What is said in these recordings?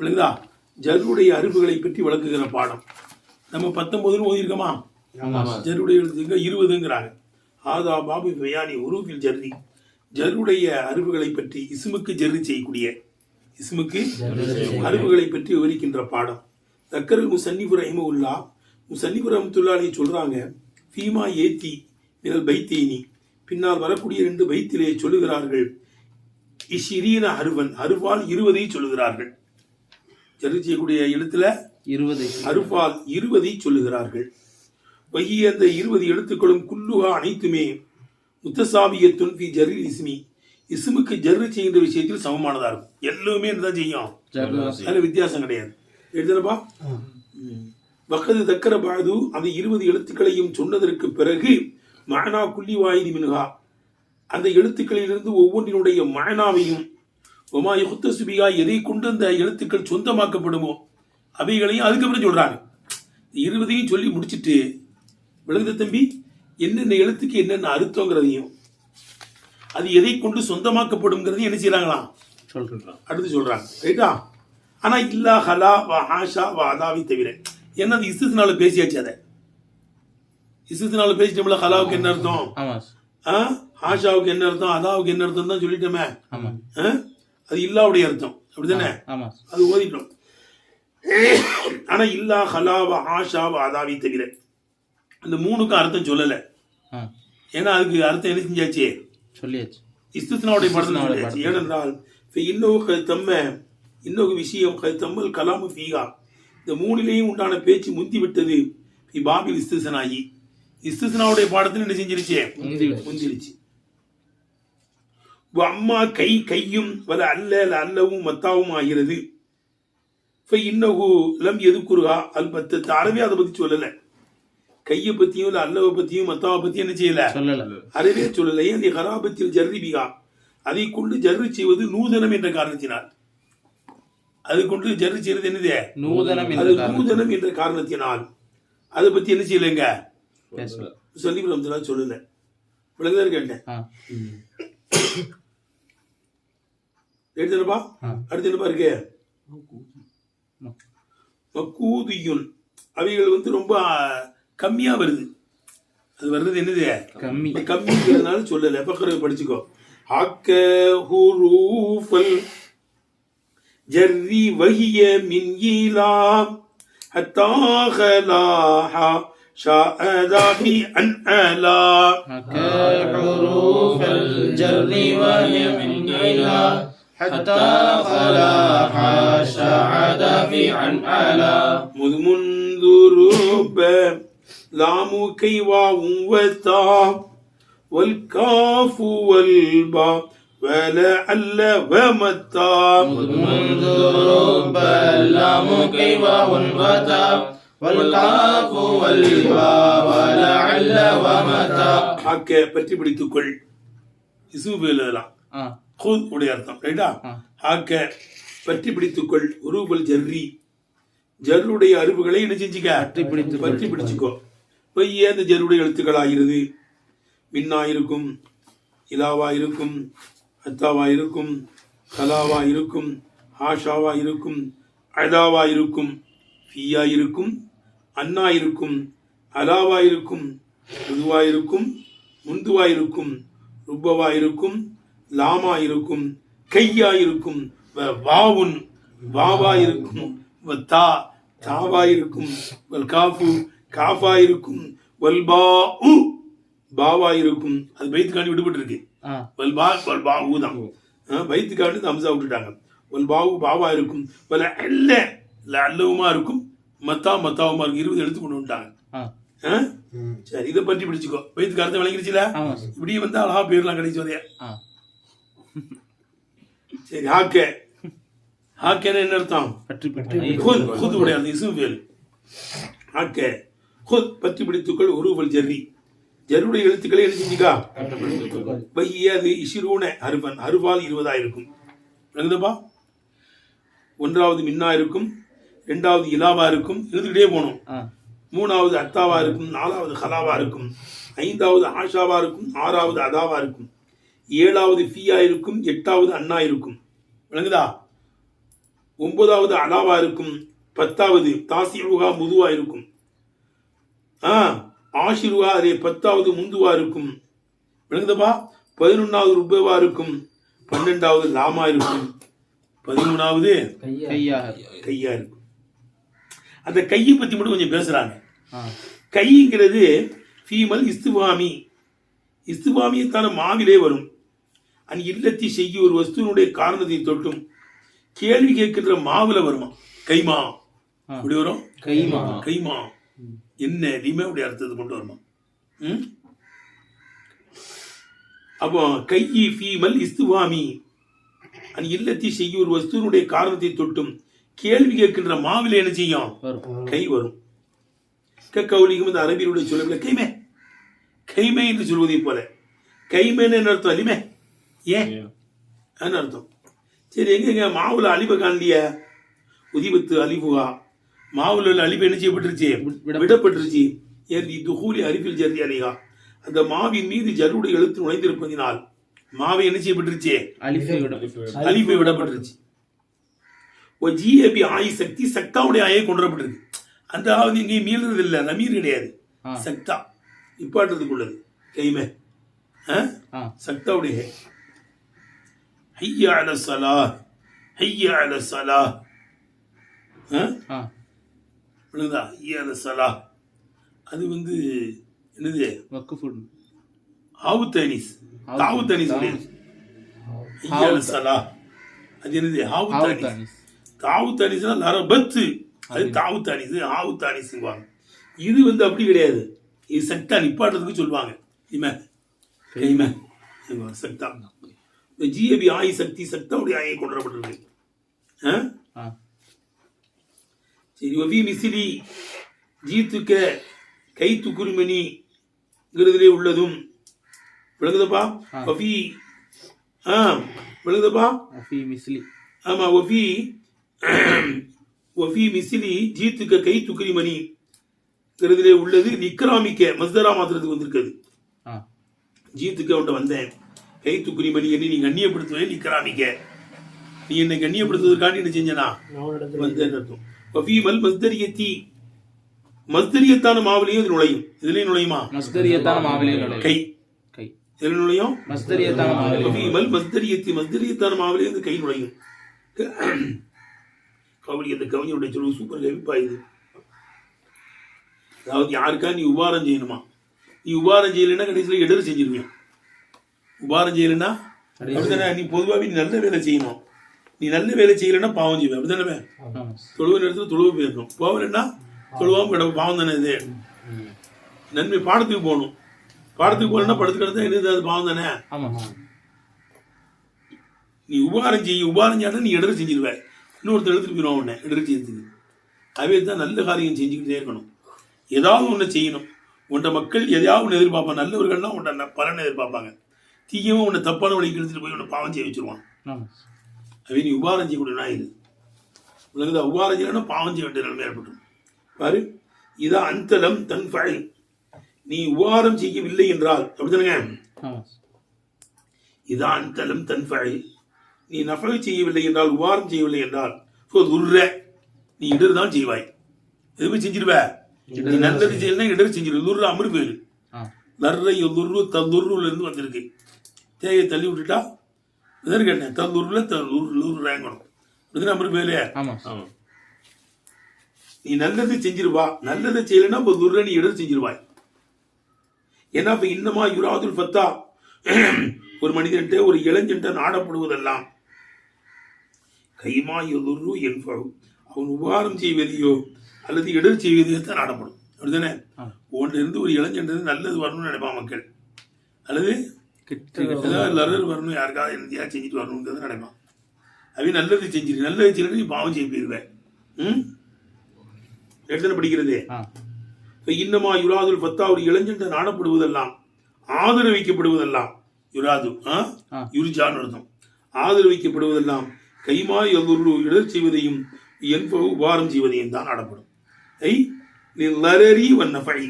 விளங்குதா ஜருடைய அறிவுகளை பற்றி விளக்குகிற பாடம். நம்ம பத்தொன்பதுன்னு ஓதிருக்கோமா ஜருடைய எழுத்துங்க இருபதுங்கிறாங்க. ஆதா பாபு பயானி உருவில் ஜர்ரி ஜருடைய அறிவுகளை பற்றி இஸ்முக்கு ஜர்ரி செய்யக்கூடிய இஸ்முக்கு அறிவுகளை பற்றி விவரிக்கின்ற பாடம். தக்கரல் முசன்னிபு ரஹிமவுல்லா முசன்னிபு ரஹமத்துல்லாலே சொல்றாங்க ஃபீமா ஏத்தி மினல் பைத்தீனி. பின்னால் வரக்கூடிய ரெண்டு பைத்திலே சொல்லுகிறார்கள் இஷிரீன அருவன். அருவால் இருவதை சொல்லுகிறார்கள். ஜர்ரி செய்யக்கூடிய எழுத்துல இருபது அருபால் இருவதை சொல்லுகிறார்கள். வகிய அந்த இருபது எழுத்துக்களும் குல்லுகா அனைத்துமே முத்தசாபியத்துன் பி ஜர்ரி இஸ்மி. இஸ்முக்கு ஜர்ரு செய்கின்ற விஷயத்தில் சமமானதா இருக்கும். எல்லாமே தான் செய்யும். அதுல வித்தியாசம் கிடையாது. எழுதுறப்பா வக்கது தக்கர பாது அந்த இருபது எழுத்துக்களையும் சொன்னதற்கு பிறகு மகனா குல்லி வாயுதி மினுகா அந்த எழுத்துக்களிலிருந்து ஒவ்வொன்றினுடைய மகனாவையும் ஒமா யுத்த சுபிகா எதை கொண்டு அந்த எழுத்துக்கள் சொந்தமாக்கப்படுமோ? அவைகளையும் அதுக்கப்புறம் சொல்றாங்க. இருபதையும் சொல்லி முடிச்சிட்டு விளங்குத தம்பி என்னென்ன எழுத்துக்கு என்னென்ன அர்த்தங்கிறதையும் அது எதை கொண்டு சொந்தமாக்கப்படுங்கிறதையும் என்ன செய்யறாங்களாம் சொல்றேன் அடுத்து சொல்றாங்க. ரைட்டா? ஆனா இல்லா ஹலா வா ஹாஷா வா அதாவை தவிர என்ன அது இசுனால பேசியாச்சு அதை. இசுனால பேசிட்டோம்ல ஹலாவுக்கு என்ன அர்த்தம்? ஆமா. ஆ? ஹாஷாவுக்கு என்ன அர்த்தம்? அதாவுக்கு என்ன அர்த்தம் தான் சொல்லிட்டோமே? அது இல்லாவுடைய அர்த்தம். அப்படிதானே? அது ஓதிட்டோம் ஆனா இல்லா ஹலாவ ஆஷாவ அதாவி தவிர அந்த மூணுக்கும் அர்த்தம் சொல்லல. ஏன்னா அதுக்கு அர்த்தம் என்ன செஞ்சாச்சு? சொல்லியாச்சு. இஸ்திஸ்னாவுடைய படத்தில் சொல்லியாச்சு. ஏனென்றால் இப்ப இன்னொரு தம்ம இன்னொரு விஷயம் தம்மல் கலாமு ஃபீகா இந்த மூணிலேயும் உண்டான பேச்சு முந்தி விட்டது பாபில் இஸ்திஸ்னாகி இஸ்திஸ்னாவுடைய பாடத்தில் என்ன செஞ்சிருச்சு. முந்திருச்சு. அம்மா கை கையும் வல அல்ல அல்லவும் மத்தாவும் ஆகிறது இப்ப இன்னகு லம் எதுக்குருகா? அல் பத்து அறவே அதை பத்தி சொல்லல. கையை பத்தியும் இல்ல அல்லவை பத்தியும் மத்தாவை பத்தியும் என்ன செய்யல? சொல்லல. அறவே சொல்லல. ஏன்? நீ ஹராபத்தில் ஜர்ரிபிகா அதை கொண்டு ஜர்ரி செய்வது நூதனம் என்ற காரணத்தினால். அதை கொண்டு ஜர்ரி செய்வது என்னது? நூதனம் அது நூதனம் என்ற காரணத்தினால். அதை பத்தி என்ன செய்யலைங்க? சொல்லி சொல்லல. விளங்குதான் கேட்டேன். எடுத்து என்னப்பா? அடுத்து என்னப்பா அவைகள் வந்து ரொம்ப கம்மியா வருது. அது வர்றது என்னது? கம்மி. கம்மிங்கிறதுனால சொல்லல. பக்கரை படிச்சுக்கோ. ஆக்க ஹுரூஃபல் ஜர்ரி வஹிய மின் ஈலாம் ஹத்தாஹலாஹா ஷாஹதாஹி அன்ஹலா ஆக்க ஹுரூஃபல் ஜர்ரி வஹிய மின் حتى خلاح شعد في عن ألا منذ رب لام كي واو وتا والكاف والباء ولعل ومتى منذ رب اللام كيف وتا والقاف والواو ولعل ومتى ஆக்க பற்றி பிடித்துக்கொள் இசு எழுதலாம் ஆ ஹூத் உடைய அர்த்தம் ரைட்டா? ஆ. ஆக்க பற்றி பிடித்துக்கொள் உருவல் ஜர்ரி. ஜர்ருடைய அறிவுகளை என்ன செஞ்சுக்க. பற்றி பிடித்துக்கொள். பற்றி பிடிச்சுக்கோ. இப்போ ஏன் இந்த ஜர்ருடைய எழுத்துக்கள் ஆகிறது மின்னா இருக்கும் இலாவா இருக்கும் அத்தாவா இருக்கும் கலாவா இருக்கும் ஆஷாவா இருக்கும் அதாவா இருக்கும் ஃபீயா இருக்கும் அண்ணா இருக்கும் அலாவா இருக்கும் முதுவா இருக்கும் முந்துவா இருக்கும் ருப்பவா இருக்கும் லாமா இருக்கும் கையா இருக்கும் வ- வாவுன் வாவா இருக்கும் வ தா தாவா இருக்கும் வல் காஃபு காஃபா இருக்கும் வல் பா உ பாவா இருக்கும் அது பைத்துக்காண்டி விடுபட்டு இருக்கு வல் பா வல் பா ஊ தான். பைத்துக்காண்டி விட்டுட்டாங்க. வல் பாவு பாவா இருக்கும் வல அல்ல அல்லவுமா இருக்கும் மத்தா மத்தாவுமா இருக்கும் இருபது எழுத்து கொண்டு வந்துட்டாங்க? சரி இதை பற்றி பிடிச்சுக்கோ. வயிற்றுக்கு அர்த்தம் விளங்கிருச்சுல இப்படி வந்து அழகா பேர்லாம் கிடைச்சு வரையா ஆ. சரி ஹாக்க. ஹாக்கேன்னு என்ன அர்த்தம்? ஹுத் ஹுத் உடைய அந்த இசும் வேல் ஹாக்க. ஹுத் பற்றி பிடித்துக்கள் உருவல் ஜர்ரி. ஜர்ருடைய எழுத்துக்களை செஞ்சுக்கா? பைய அது இஷிரூன அருவன். அருவால் இருபதா இருக்கும் விளங்குதப்பா? ஒன்றாவது மின்னா இருக்கும் ரெண்டாவது இலாவா இருக்கும் எழுதுகிட்டே போகணும். ஆ. மூணாவது அத்தாவா இருக்கும் நாலாவது ஹலாவா இருக்கும் ஐந்தாவது ஆஷாவா இருக்கும் ஆறாவது அதாவா இருக்கும் ஏழாவது ஃபீயா இருக்கும் எட்டாவது அண்ணா இருக்கும். விளங்குதா? ஒன்பதாவது அலாவா இருக்கும் பத்தாவது தாசிருகா முதுவா இருக்கும். ஆ ஆஷிருகா அதே பத்தாவது முந்துவா இருக்கும். விளங்குதப்பா? பதினொன்னாவது ருபேவா இருக்கும் பன்னெண்டாவது லாமா இருக்கும். பதிமூணாவது கையா. இருக்கும். அந்த கையை பத்தி மட்டும் கொஞ்சம் பேசுறாங்க. ஆ. கைங்கிறது ஃபீமல் இஸ்துவாமி இஸ்துவாமியத்தான மாவிலே வரும். அன் இல்லத்தி செய்ய ஒரு வஸ்துவனுடைய காரணத்தை தொட்டும் கேள்வி கேட்கின்ற மாவுல வருமா? கைமா. இப்படி வரும்? கைமா. கைமா. என்ன? லிமேவுடைய அர்த்தத்தை கொண்டு வருமா? அப்போ கையி ஃபீமல் இஸ்துவாமி. அன் இல்லத்தி செய்ய ஒரு வஸ்துவனுடைய காரணத்தை தொட்டும் கேள்வி கேட்கின்ற மாவில என்ன செய்யும்? கை வரும். கக்கௌலிகம் இந்த அரபியருடைய சொல்லவில்லை கைமே. கைமே என்று சொல்வதைப் போல. கைமேன்னு என்ன அர்த்தம்? அலிமே ஏன் அர்த்தம்? சரி எங்கங்க? மாவுல அழிவை காணலிய? உதிபத்து அலிபுகா மாவுல அழிவு என்ன செய்யப்பட்டுருச்சு? விட- விடப்பட்டுருச்சு. ஏன் துகூலி அரிபில் ஜர்தி அலிகா அந்த மாவின் மீது ஜருடைய எழுத்து நுழைந்திருப்பதினால் மாவை என்ன செய்யப்பட்டுருச்சு? அலிஃபை விடப்பட்டுருச்சு. ஒரு ஜிஏபி ஆய் சக்தி சக்தாவுடைய ஆயை கொண்டு வரப்பட்டிருக்கு அந்த ஆவது இங்கே மீள்றது இல்லை நமீர் கிடையாது. சக்தா. நிப்பாட்டுறதுக்குள்ளது. கைமே. சக்தாவுடைய. ஹைய அல சலா ஹைய அல சலா விழுந்தா ஹைய அல சலா அது வந்து என்னது? வக்குஃபுல் ஹாவு தனிஸ். ஹாவு தாவு தனிஸ் தாவு. கிடையாது ஹைய அல சலா அது என்னது? ஹாவு ஹாவு தனிஸ். தானிஸ். தாவு தானிஸ்னா லரபத்து அது தாவு தானிஸ் ஆவு தானிஸ்ங்குவாங்க. இது வந்து அப்படி கிடையாது. இது சக்தா நிப்பாட்டுறதுக்கு சொல்லுவாங்க. இமே கைமே சக்தா இந்த ஜிஏபி ஆய் சக்தி சக்தாவுடைய ஆயை கொண்டு வரப்பட்டிருக்கு சரி ஒவி மிசிலி ஜீத்துக்க கை துக்குருமணிங்கிறதுலே உள்ளதும். விளங்குதப்பா. ஒஃபி ஆ விளங்குதப்பா? அஃபி மிஸ்லி ஆமா ஒஃபி ஒஃபி மிசிலி ஜீத்துக்க கை துக்கிரி மணி ங்கிறதுலே உள்ளது. நிக்கராமிக்க மஸ்தரா மாத்திரத்துக்கு வந்திருக்குது ஆ. ஜீத்துக்கு அவன்கிட்ட வந்தேன். கை துக்குரி மணி என்னை நீ கண்ணியப்படுத்துவே நிக்கராமிக்க நீ என்னை கண்ணியப்படுத்துவதற்காண்டி என்ன செஞ்சனா? வந்தேன் அர்த்தம். ஒஃபீமல் மஸ்தரியத்தி. மஸ்தரியத்தான மாவுலையும் இது நுழையும். இதுலயும் நுழையுமா? மஸ்தரியத்தான மாவிலே நுழைவு கை. கை. இதுல நுழையும்? மஸ்தரியத்தான மாவிலே நுழைவு. ஒஃபீமல் மஸ்தரியத்தி. மஸ்தரியத்தான மாவுலையும் இந்த கை நுழையும். கவுளி அந்த கவிஞருடைய சொல்லு சூப்பர் கவிப்பா இது. அதாவது யாருக்கா நீ உபாரம் செய்யணுமா? நீ உபாரம் செய்யலைன்னா கடைசியில் இடர் செஞ்சிருவியா? உபாரம் செய்யலைன்னா அப்படிதானே நீ பொதுவாகவே நீ நல்ல வேலை செய்யணும். நீ நல்ல வேலை செய்யலைன்னா பாவம் செய்வேன். அப்படிதானே? ஆமா தொழுவ நேரத்தில் தொழுவ போயிருக்கும் போகலன்னா தொழுவாம கிடக்கும். பாவம் தானே இது? நன்மை பாடத்துக்கு போகணும். பாடத்துக்கு போகலன்னா படுத்து கிடந்தா என்னது அது பாவம் தானே? நீ உபாரம் செய்ய உபாரம் செய்யாட்டா நீ இடர் செஞ்சிருவ. இன்னொருத்தர் எடுத்துட்டு போயிடுவான் உன்னை இடர் செய்யறதுக்கு. அவே தான் நல்ல காரியம் செஞ்சுக்கிட்டே இருக்கணும். ஏதாவது ஒன்று செய்யணும். உன்ட மக்கள் எதையாவது ஒன்று எதிர்பார்ப்பாங்க. நல்லவர்கள்லாம் உன்ட பலனை எதிர்பார்ப்பாங்க. தீயவன் உன்னை தப்பான வழிக்கு எடுத்துட்டு போய் உன்னை பாவம் செய்ய வச்சிருவான். ஆமா. அவை நீ உபாரம் செய்யக்கூடிய நாய் இது. உலகத்தை உபாரம் செய்யணும்னா பாவம் செய்ய வேண்டிய நிலைமை ஏற்படும் பாரு இதான் அந்தலம் தன் ஃபை நீ உபாரம் செய்யவில்லை என்றால் அப்படிதானுங்க ஆமா. இதான் அந்தலம் தன் ஃபை நீ நஃபை செய்யவில்லை என்றால் உபாரம் செய்யவில்லை என்றால் ஸோ துர்ர. நீ இடர் தான் செய்வாய். எதுவுமே செஞ்சிருவ? நீ நல்லது செய்யலாம் இடர் செஞ்சிருவ துர்ர அமரு பேரு நர்ரை துர்ரு தந்துர்ருல இருந்து வந்திருக்கு. தேயை தள்ளி விட்டுட்டா? கேட்டேன். தந்துர்ல தூர் ரேங்கணும் இதுதான் அமரு பேரு ஆமா. நீ நல்லது செஞ்சிருவா. நல்லதை செய்யலைன்னா இப்போ துர்ர நீ இடர் செஞ்சிருவாய். ஏன்னா இப்ப இன்னமா யுராதுல் ஃபத்தா ஒரு மனிதன்ட்ட ஒரு இளைஞன்ட்ட நாடப்படுவதெல்லாம். கைமா யுதுர்ரு என்பது அவன் உபகாரம் செய்வதையோ அல்லது இடர் செய்வதையோ தான் நாடப்படும். அப்படிதானே ஆ. உன்கிட்ட இருந்து ஒரு இளைஞன் நல்லது வரணும்னு நினைப்பான் மக்கள். அல்லது லரர் வரணும். யாருக்காவது என்னத்தையா செஞ்சுட்டு வரணுங்கிறத நினைப்பான். அவன் நல்லது செஞ்சிரு. நல்லது செய்யறது நீ பாவம் செய்ய போயிருவேன் ம்? எத்தனை படிக்கிறது? இன்னமா யுராதுல் ஃபத்தா ஒரு இளைஞன் நாடப்படுவதெல்லாம் ஆதரவிக்கப்படுவதெல்லாம் யுராது. யுரிஜான்னு அர்த்தம். ஆதரவிக்கப்படுவதெல்லாம் கைமா எதுரு இடர் செய்வதையும் என்பவு உபாரம் செய்வதையும் தான் நாடப்படும். ஐ லரரி வன்னஃபை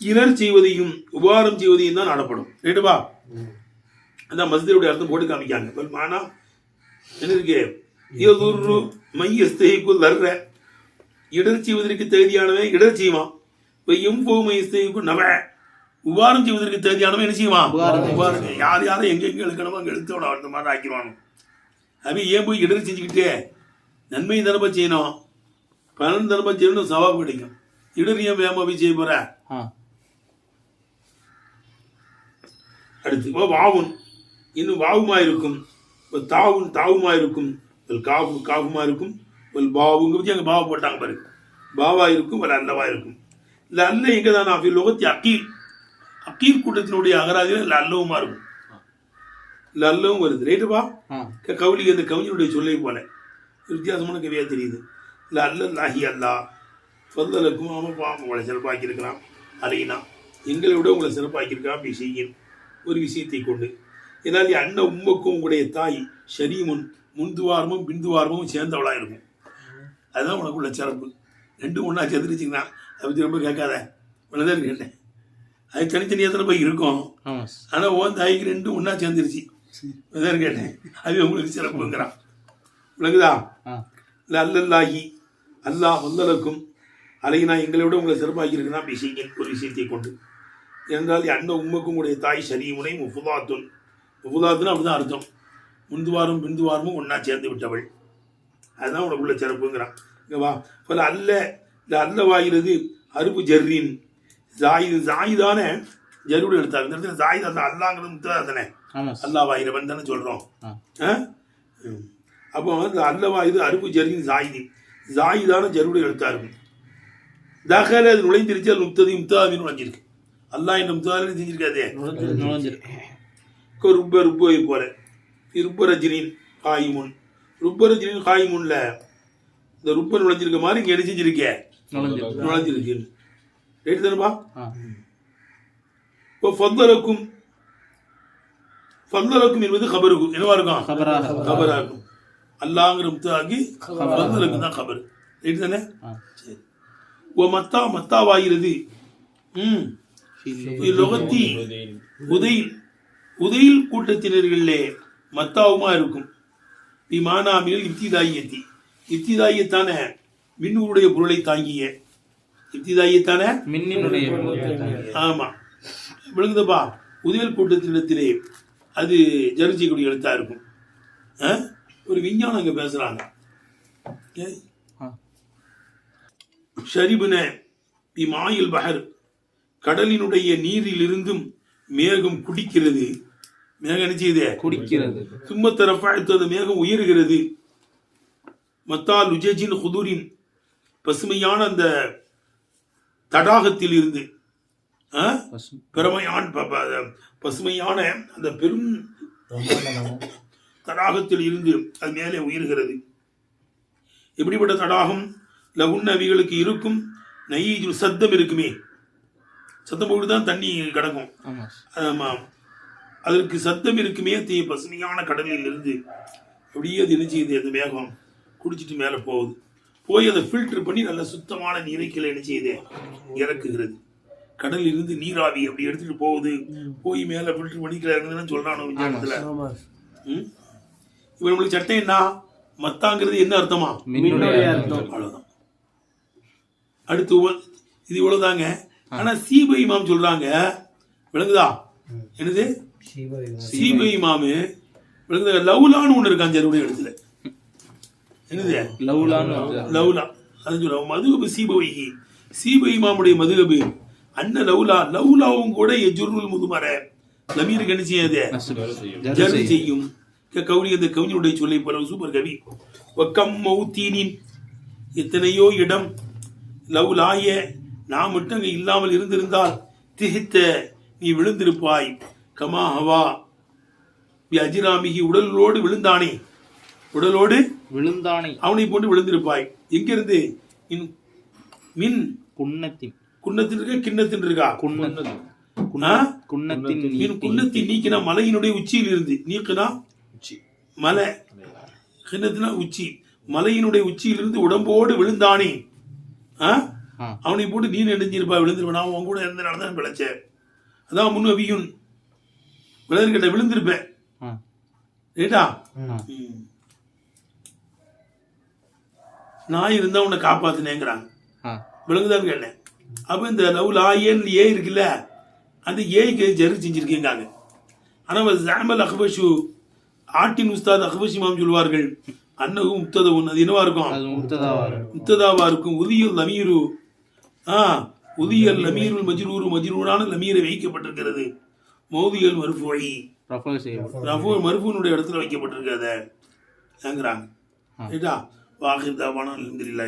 இலர் செய்வதையும் உபாரம் செய்வதையும் தான் நாடப்படும். ரைட்டுவா அதான் மஸ்திருடைய அர்த்தம் போட்டு காமிக்காங்க மானா என்ன இருக்கு? யதுர்ரு மையஸ்தேகு தர்ற இடர் செய்வதற்கு தகுதியானவன் இடர் செய்வான். வையும் போ மையஸ்தேகு நவ உபாரம் செய்வதற்கு தகுதியானவன் என்ன செய்வான்? உபாரம். யார் யாரை எங்க எங்க எழுக்கணுமோ அங்க எழுத்தோட அந்த மாதிரி ஆக்கிடுவானு அவன் ஏன் போய் இடர் செஞ்சுக்கிட்டே? நன்மை தர்மம் செய்யணும். பலன் தர்மம் செய்யணும் சவாபு கிடைக்கும். இடர் ஏன் வேகமா போய் செய்ய போற ஆ அடுத்து வ வாவுன். இன்னும் வாவுமா இருக்கும் தாவுன் தாவுமா இருக்கும் வல் காவு காவுமா இருக்கும் வல் பாவுங்க பத்தி அங்கே பாவ போட்டாங்க பாரு. பாவா இருக்கும் வல் அல்லவா இருக்கும் இல்லை அல்ல எங்கே தான் ஆஃபி லோகத்தி அக்கீல் அக்கீல் கூட்டத்தினுடைய அகராதியில் இல்லை அல்லவுமா இருக்கும் இல்லை அல்லவும் வருது ரைட்டுப்பா கவுலி அந்த கவிஞனுடைய சொல்லை போல. ஒரு வித்தியாசமான கவியா தெரியுது. இல்லை அல்ல லாஹி அல்லா. ஃபந்தலுக்கும் ஆமாப்பா உங்களை சிறப்பாக்கியிருக்கிறான் அலையினா. எங்களை விட உங்களை சிறப்பாக்கியிருக்கான் விஷயம் ஒரு விஷயத்தை கொண்டு. ஏதாவது அண்ணன் உம்மக்கும் உங்களுடைய தாய் ஷரீமுன் முந்துவாரமும் பிந்துவாரமும் சேர்ந்தவளாக இருக்கும். அதுதான் உனக்குள்ள சிறப்பு. ரெண்டும் ஒன்றா சேர்ந்துருச்சிங்கன்னா அதை பற்றி ரொம்ப கேட்காத. இவ்வளோதான் கேட்டேன் அது தனித்தனியாக தானே போய் இருக்கும். ஆனால் ஓன் தாய்க்கு ரெண்டும் ஒன்றா சேர்ந்துருச்சு. அதான் கேட்டேன் அது உங்களுக்கு சிறப்புங்கிறான். விளங்குதா? இல்லை அல்லல்லாஹி அல்லாஹ் வந்தலக்கும் அலையினா எங்களை விட உங்களை சிறப்பாகி இருக்குன்னா விஷயங்கள் ஒரு விஷயத்தை கொண்டு. என்றால் அண்ணன் உம்மக்கும் உடைய தாய் ஷரீமுனை முஃபுதாத்துன் முஃபுதாத்துன்னு அப்படிதான் அர்த்தம். முந்துவாரும் பிந்துவாரமும் ஒன்றா சேர்ந்து விட்டவள். அதுதான் உனக்குள்ள சிறப்புங்கிறான். இங்க வா. பல அல்ல இந்த அல்லவாகிறது அருப்பு ஜர்ரின். ஜாயிது ஜாயிதான ஜருடு எடுத்தார். இந்த இடத்துல ஜாயித் அந்த அல்லாங்கிறது முத்தா தானே? அல்லாவாயிரவன் தானே சொல்கிறோம். அப்போ வந்து அல்லவா இது அருப்பு ஜரின் ஜாயிதி. ஜாயிதான ஜருடைய எழுத்தா இருக்கும் தகல அது நுழைந்திருச்சு அது முக்ததி முக்தாவின் நுழைஞ்சிருக்கு. அல்லாஹ் இந்த முக்தாவின் செஞ்சிருக்காதே? ருப்ப ருப்போய் போல ருப்ப ரஜினின் காயிமுன். ருப்ப ரஜினின் காயிமுன்ல இந்த ருப்ப நுழைஞ்சிருக்க மாதிரி இங்கே என்ன செஞ்சிருக்கே நுழைஞ்சிருக்கு. ரைட்டு தானேப்பா இப்போ ஃபந்தலக்கும் ஃபந்தலக்கும் என்பது கபருக்கும். என்னவா இருக்கும்? கபரா இருக்கும் அல்லாங்கிற முத்தாகி ஃபந்தலுக்கு தான் கபர். ரைட்டு தானே சரி. ஓ மத்தா மத்தாவாகிறது. ம். லொகத்தி உதையில் உதையில் கூட்டத்தினர்களே மத்தாவுமா இருக்கும். விமானாமில் இப்திதாயத்தி இப்திதாயத்தான மின்னூருடைய பொருளை தாங்கிய. இப்திதாயத்தான மின்னினுடைய ஆமா. விழுங்குதப்பா உதயல் கூட்டத்தினிடத்திலே அது ஜரிச்சிக்கூடிய எழுத்தா இருக்கும். ஆ? ஒரு விஞ்ஞானம் அங்க ஆ. ஷரிபுன மாயில் பஹர் கடலினுடைய நீரிலிருந்தும் மேகம் குடிக்கிறது. மேகம் என்ன செய்யுது? குடிக்கிறது. சும்மத்தரப்பாய்த்து அந்த மேகம் உயர்கிறது. மத்தா லுஜேஜின் ஹுதூரின் பசுமையான அந்த தடாகத்தில் இருந்து பெருமையான பசுமையான அந்த பெரும் தடாகத்தில் இருந்து அது மேலே உயர்கிறது. எப்படிப்பட்ட தடாகம்? லகுன் நவிகளுக்கு இருக்கும். நெய்ஜு சத்தம் இருக்குமே. சத்தம் போட்டு தான் தண்ணி கிடக்கும். ஆமா. ஆமாம் அதற்கு சத்தம் இருக்குமே தீ பசுமையான கடலில் இருந்து அப்படியே அது என்ன செய்யுது? அந்த மேகம் குடிச்சிட்டு மேலே போகுது. போய் அதை ஃபில்டர் பண்ணி நல்ல சுத்தமான நீரை கீழே என்ன செய்யுது? இறக்குகிறது. கடலில் இருந்து நீராவி அப்படி எடுத்துட்டு போகுது. போய் மேலே ஃபில்டர் பண்ணி கீழே இறங்குதுன்னு சொல்றானோ விஞ்ஞானத்தில் ம்? இப்போ நம்மளுக்கு சட்டம் என்ன? மத்தாங்கிறது என்ன அர்த்தமா? அவ்வளவுதான். அடுத்து இது இவ்வளவுதாங்க. ஆனா சீபை இமாம் சொல்றாங்க விளங்குதா? என்னது? சீபை இமாமு. விளங்குதா? லவ்லான்னு ஒண்ணு இருக்கான் ஜருடைய இடத்துல. என்னது? லவ்லான்னு. லவ்லா. அது சொல்லுவாங்க மதுகபு சீபவைகி சீபை இமாமுடைய மதுகபு. அண்ண லவ்லா லவ்லாவும் கூட எஜுருல் முதுமர. லமீருக்கு என்ன செய்யாது செய்யும். செய்யும். க- கவுனி அந்த கவிஞனுடைய சொல்லை போல சூப்பர் கவி. ஒக்கம் மௌத்தீனின் எத்தனையோ இடம் லவ் லாய நான் மட்டும் அங்கே இல்லாமல் இருந்திருந்தால் திகைத்த நீ விழுந்திருப்பாய். கமா ஹவா. அஜிராமிகி உடலோடு விழுந்தானே. உடலோடு விழுந்தானை. அவனை போட்டு விழுந்திருப்பாய். எங்கிருந்து? மின் மின் குன்னத்தின். குன்னத்தின் இருக்கா? கிண்ணத்தின் இருக்கா? குன்னத்தின் ஆ? குன்னத்தின் மீன் நீட்டி. குன்னத்தை நீக்கினா மலையினுடைய உச்சியில் இருந்து. நீக்கினா? மலை. கிண்ணத்தினா உச்சி. மலையினுடைய உச்சியிலிருந்து உடம்போடு விழுந்தானே. ஆ? அவனை போட்டு நீ நெடுஞ்சிருப்பா விழுந்துருப்பேன் நான் உன் கூட இருந்தனால தான் பிழைச்சேன். அதான் முன் அபியுன் விழுந்துருக்கிட்ட விழுந்திருப்பேன் ரைட்டா. நான் இருந்தா உன்னை காப்பாத்தினேங்கிறாங்க. ஆ. விளங்குதான்னு கேட்டேன். அப்போ இந்த லவ் லாயேன்னு ஏ இருக்குல்ல? அந்த ஏய்க்கு ஜெரு செஞ்சிருக்கீங்காங்க. ஆனால் ஜாமல் அஹ்பஷு ஆட்டின் உஸ்தாத் அஹ்பஷ் இமாம் சொல்வார்கள் அன்னகு முத்தத ஒன்று அது என்னவா இருக்கும்? முத்ததாவா இருக்கும். உதியல் லமீரு ஆ உதியல் லமீருல் மஜ்ரூரு மஜ்ரூரான லமீரை வைக்கப்பட்டிருக்கிறது. மௌதியல் மருஃபுவை ரஃபல் செய்யப்படும் ரஃபு மருஃபுனுடைய இடத்துல வைக்கப்பட்டிருக்கிறத. ஏங்கிறாங்க. ரைட்டா வாஹிர் தாவான அலமதுல்லா